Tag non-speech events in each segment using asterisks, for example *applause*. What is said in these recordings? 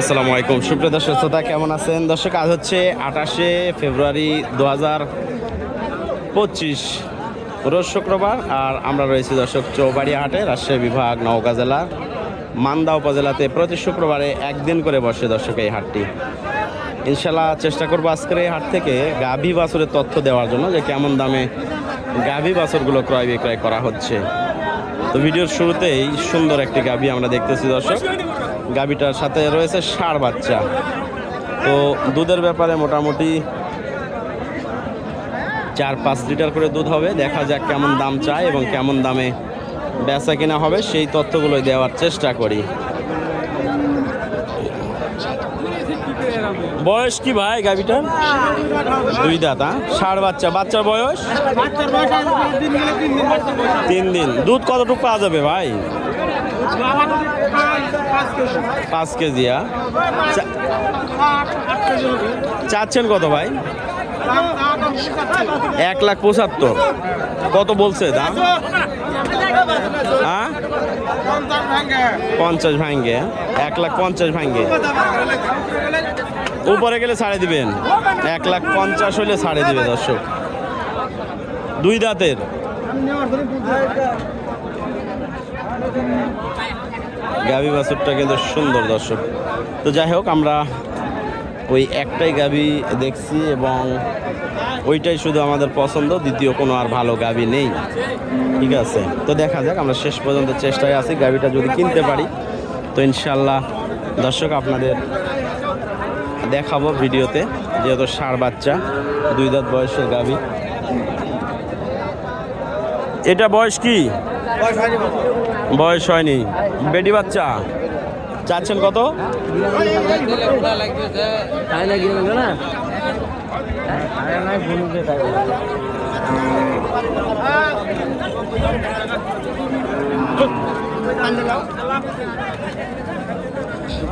আসসালামু আলাইকুম। সুপ্রিয় দর্শক, শ্রোতা, কেমন আছেন? দর্শক, আজ হচ্ছে আঠাশে ফেব্রুয়ারি দু হাজার পঁচিশ, রোজ শুক্রবার, আর আমরা রয়েছি দর্শক চৌবাড়ি হাটে, রাজশাহী বিভাগ, নওগাঁ জেলার মান্দা উপজেলাতে প্রতি শুক্রবারে একদিন করে বসে দর্শক এই হাটটি। ইনশাল্লাহ চেষ্টা করব আজকের এই হাট থেকে গাভী বাছুরের তথ্য দেওয়ার জন্য যে কেমন দামে গাভী বাছুরগুলো ক্রয় বিক্রয় করা হচ্ছে। তো ভিডিওর শুরুতেই সুন্দর একটি গাবি আমরা দেখতেছি, দর্শক। গাভিটার সাথে রয়েছে ষাঁড় বাচ্চা। তো দুধের ব্যাপারে মোটামুটি চার পাঁচ লিটার করে দুধ হবে। দেখা যাক কেমন দাম চায় এবং কেমন দামে বেচা কিনা হবে। সেই তথ্যগুলোই দেওয়ার চেষ্টা করি। বয়স কি ভাই গাভীটার দুই দাঁত হ্যাঁ? ষাঁড় বাচ্চা। বাচ্চার বয়স? তিন দিন। দুধ কতটুকু পাওয়া যাবে ভাই? পাঁচ কেজি চাচ্ছেন কত ভাই? এক লাখ পঁচাত্তর। কত বলছে দাম? পঞ্চাশ ভাঙ্গে। এক লাখ পঞ্চাশ ভাঙ্গে। উপরে গেলে ছাড়ে দিবেন। এক লাখ পঞ্চাশ হলে ছাড়ে দিবে দর্শক। দুই দাঁতের। গাভী বাছুরটা কিন্তু সুন্দর দর্শক। তো যাই হোক, আমরা ওই একটাই গাভী দেখছি এবং ওইটাই শুধু আমাদের পছন্দ, দ্বিতীয় কোনো আর ভালো গাভী নেই। ঠিক আছে। তো দেখা যাক, আমরা শেষ পর্যন্ত চেষ্টায় আছি। গাভীটা যদি কিনতে পারি, তো ইনশাল্লাহ দর্শক আপনাদের দেখাবো ভিডিওতে যেহেতু ষাঁড় বাচ্চা দুই দাঁত বয়সের গাভী। এটা বয়স কি? বয়স হয়নি বেটি বাচ্চা চাচ্ছেন কত?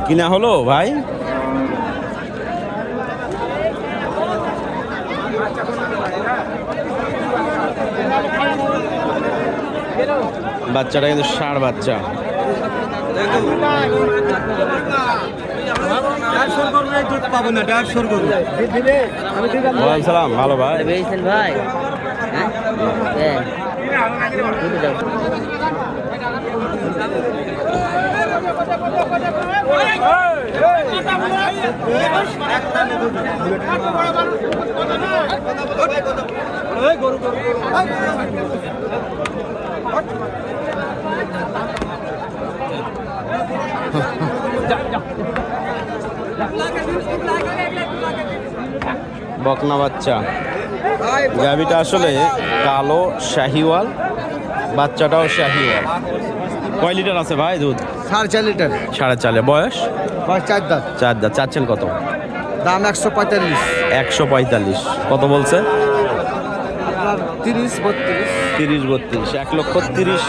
কিনা হলো ভাই? বাচ্চাটা কিন্তু ষাঁড় বাচ্চা গরু ভালো ভাই ভাই দাও। বকনা বাচ্চা। গাভিটা আসলে কালো শাহিওয়াল বাচ্চাটাও শাহিওয়াল। কয় লিটার আছে ভাই দুধ? সাড়ে চার লিটার। সাড়ে চালে বয়স চার দাঁত। চার দাঁত। চাচ্ছেন কত? দাম একশো পঁয়তাল্লিশ। একশো পঁয়তাল্লিশ। কত বলছে? তিরিশ বত্রিশ। তিরিশ বত্রিশ এক লক্ষ তিরিশ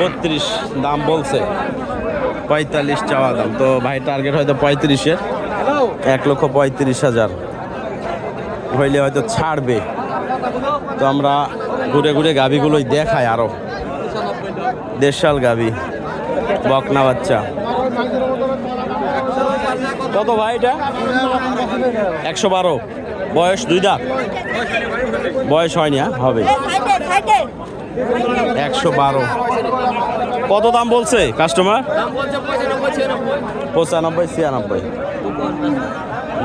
বত্রিশ দাম বলছে। পঁয়তাল্লিশ চাওয়া দাম। তো ভাই টার্গেট হয়তো পঁয়ত্রিশের। এক লক্ষ পঁয়ত্রিশ হাজার। হইলে হয়তো ছাড়বে। তো আমরা ঘুরে ঘুরে গাভিগুলোই দেখাই আরও। দেশাল গাভি বকনা বাচ্চা। কত ভাই এটা? একশো বারো। বয়স দুই দাঁত। বয়স হয়নি হ্যাঁ? হবে। একশো বারো। কত দাম বলছে কাস্টমার পঁচানব্বই ছিয়ানব্বই।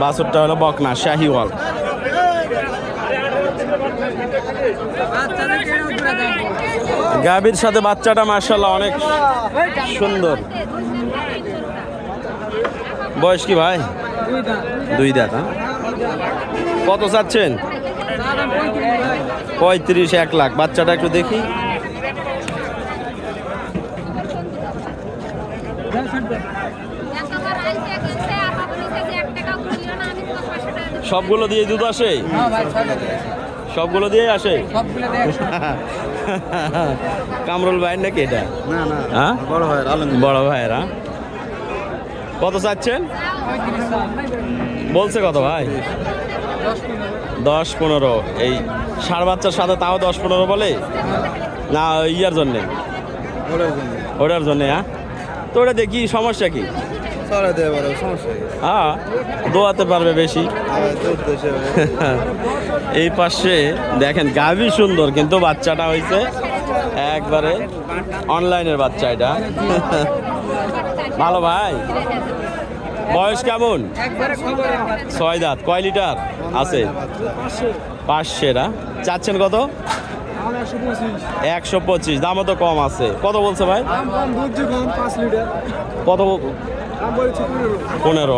বাসুরটা হলো বকনা শাহিওয়াল। গাভীর সাথে বাচ্চাটা মার্শাল্লাহ অনেক সুন্দর। বয়স কি ভাই? দুই দাঁত হ্যাঁ? কত চাচ্ছেন? পঁয়ত্রিশ এক লাখ। বাচ্চাটা একটু দেখি। সবগুলো দিয়ে দুধ আসে? সবগুলো দিয়ে আসে? কামরুল ভাইয়ের নাকি এটা? হ্যাঁ? বড় হয় ভাইয়েরা কত চাচ্ছেন? বলছে কত ভাই? দশ পনেরো। এই ষাড় বাচ্চার সাথে তাও দশ পনেরো বলে? না ইয়ার জন্যে। ওটার জন্যে। হ্যাঁ? তো ওটা দেখি সমস্যা কি? হ্যাঁ দোয়াতে পারবে বেশি। *laughs* এই পাশে দেখেন গাভী সুন্দর কিন্তু বাচ্চাটা হয়েছে একবারে অনলাইনের বাচ্চা এটা। *laughs* ভালো ভাই? বয়স কেমন? ছয় দাঁত। কয় লিটার? আছে। পাঁচশেরা চাচ্ছেন কত? একশো পঁচিশ। দামও তো কম আছে। কত বলছে ভাই? কত পনেরো।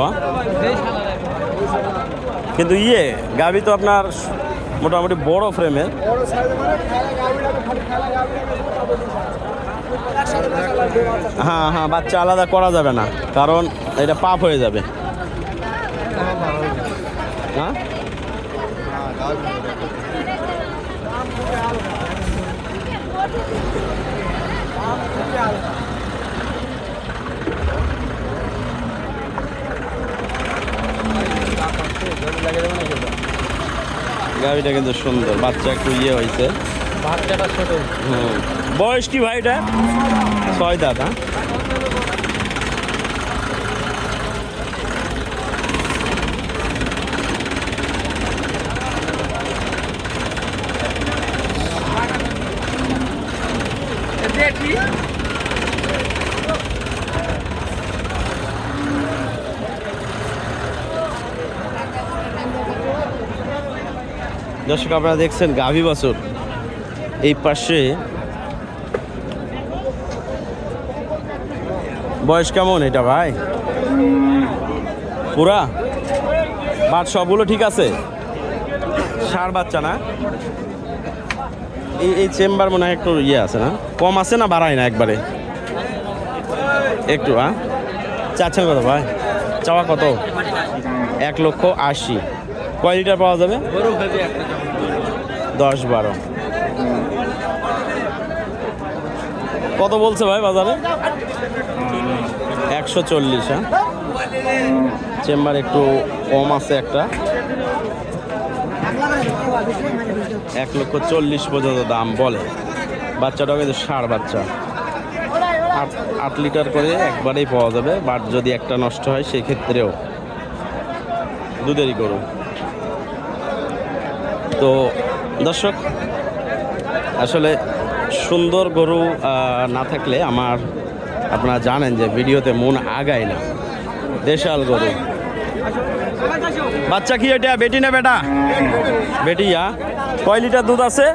কিন্তু ইয়ে গাবি তো আপনার মোটামুটি বড় ফ্রেমের হ্যাঁ হ্যাঁ বাচ্চা আলাদা করা যাবে না। কারণ এটা পাপ হয়ে যাবে। হ্যাঁ? গাড়িটা কিন্তু সুন্দর বাচ্চা একটু ইয়ে হয়েছে। বাচ্চাটা ছোট। বয়স কি ভাই এটা? ছয় দাঁত হ্যাঁ? দর্শক, আপনারা দেখছেন গাভী বছর। এই পাশে বয়স কেমন এটা ভাই? পুরা? বাট সবগুলো ঠিক আছে? সার বাচ্চা না? এই এই চেম্বার মনে হয় একটু ইয়ে আছে না? কম আছে না বাড়ায় না একবারে? একটু হ্যাঁ? চাচ্ছেন কত ভাই? চাওয়া কত? এক লক্ষ আশি। কয় লিটার পাওয়া যাবে? দশ বারো। কত বলছে ভাই বাজারে? একশো চল্লিশ হ্যাঁ? চেম্বার একটু কম আছে একটা। এক লক্ষ চল্লিশ পর্যন্ত দাম বলে। বাচ্চাটাও কিন্তু ষাঁড় বাচ্চা। আট আট লিটার করে একবারেই পাওয়া যাবে, বাট যদি একটা নষ্ট হয় সেক্ষেত্রেও। দুধেরই করুন তো দর্শক, আসলে সুন্দর গরু না থাকলে আমার, আপনারা জানেন যে ভিডিওতে মন আগায় না। দেশাল গরু। বাচ্চা কি এটা? বেটি না বেটা? বেটি, আ? কয় লিটার দুধ আছে?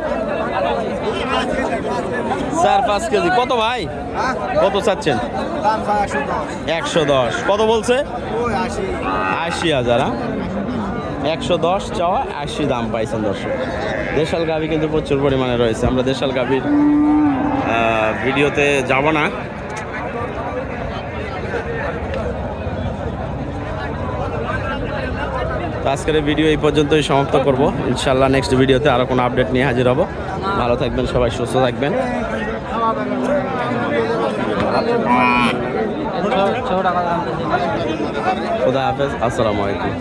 চার পাঁচ কেজি। কত ভাই? কত চাচ্ছেন? একশো দশ। কত বলছে? আশি হাজার হ্যাঁ? একশো দশ চাওয়া, আশি দাম পাইছেন দর্শক। দেশাল গাভি কিন্তু প্রচুর পরিমাণে রয়েছে। আমরা দেশাল গাভির ভিডিওতে যাব না। তো আজকের ভিডিও এই পর্যন্তই সমাপ্ত করব। ইনশাল্লাহ নেক্সট ভিডিওতে আরও কোনো আপডেট নিয়ে হাজির হব। ভালো থাকবেন, সবাই সুস্থ থাকবেন। খুদা হাফেজ, আসসালামু আলাইকুম।